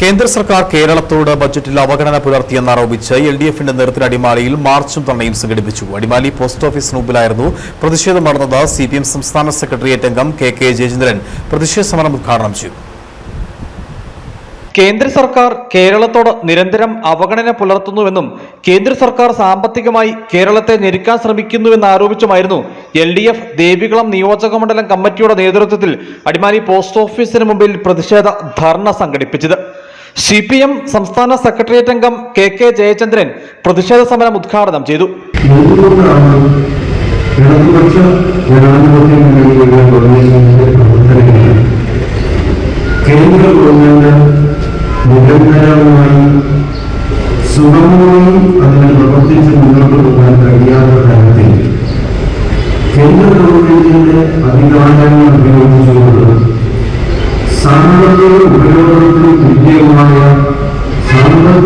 കേന്ദ്ര സർക്കാർ കേരളത്തോട് ബജറ്റിൽ അവഗണന പുലർത്തിയെന്നാരോപിച്ച് എൽ ഡി എഫിന്റെ നേതൃത്വത്തിൽ അടിമാലിയിൽ മാർച്ചും തണ്ണയും സംഘടിപ്പിച്ചു. അടിമാലി പോസ്റ്റ് ഓഫീസിന് മുമ്പിലായിരുന്നു പ്രതിഷേധം നടന്നത് സി പി എം സംസ്ഥാന സെക്രട്ടേറിയറ്റ് അംഗം കെ കെ ജയചന്ദ്രൻ പ്രതിഷേധ സമരം ഉദ്ഘാടനം ചെയ്തു. കേന്ദ്ര സർക്കാർ കേരളത്തോട് നിരന്തരം അവഗണന പുലർത്തുന്നുവെന്നും കേന്ദ്ര സർക്കാർ സാമ്പത്തികമായി കേരളത്തെ ഞെരുക്കാൻ ശ്രമിക്കുന്നുവെന്ന് ആരോപിച്ചുമായിരുന്നു എൽ ഡി എഫ് ദേവികുളം നിയോജക മണ്ഡലം കമ്മിറ്റിയുടെ നേതൃത്വത്തിൽ അടിമാലി പോസ്റ്റ് ഓഫീസിന് മുമ്പിൽ പ്രതിഷേധ ധർണ സംഘടിപ്പിച്ചത്. സി പി എം സംസ്ഥാന സെക്രട്ടേറിയറ്റ് അംഗം കെ കെ ജയചന്ദ്രൻ പ്രതിഷേധ സമരം ഉദ്ഘാടനം ചെയ്തു. കേന്ദ്ര ഗവൺമെന്റ് കഴിയാത്ത കേന്ദ്ര സാമ്പത്തിക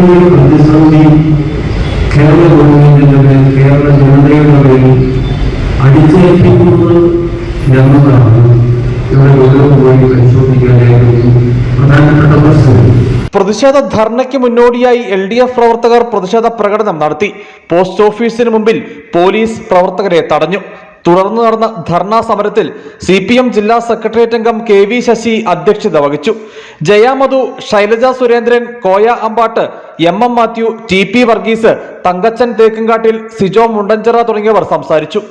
സാമ്പത്തിക പ്രതിസന്ധി കേരള ഗവൺമെന്റിന്റെ കേരള ജനതയുടെ മേൽ അടിച്ചേൽപ്പിക്കുന്നത് എന്നതാണ് ഇവിടെ ഓരോ പോയി പരിശോധിക്കാനായിട്ട് പ്രധാനപ്പെട്ട പ്രശ്നം. പ്രതിഷേധ ധർണയ്ക്ക് മുന്നോടിയായി എൽ ഡി എഫ് പ്രവർത്തകർ പ്രതിഷേധ പ്രകടനം നടത്തി. പോസ്റ്റ് ഓഫീസിന് മുമ്പിൽ പോലീസ് പ്രവർത്തകരെ തടഞ്ഞു. തുടർന്ന് നടന്ന ധർണാ സമരത്തിൽ സി പി എം ജില്ലാ സെക്രട്ടേറിയറ്റ് അംഗം കെ വി ശശി അധ്യക്ഷത വഹിച്ചു. Jayamadhu Shailaja Surendran Koya Ambatt M M Mathew T P Varghese Thankachan Thekkumkattil Sijo Mundanchira തുടങ്ങിയവർ സംസാരിച്ചു.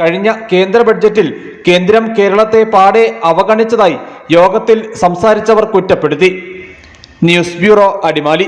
കഴിഞ്ഞ കേന്ദ്ര ബഡ്ജറ്റിൽ കേന്ദ്രം കേരളത്തെ പാടെ അവഗണിച്ചതായി യോഗത്തിൽ സംസാരിച്ചവർ കുറ്റപ്പെടുത്തി. News bureau Adimali.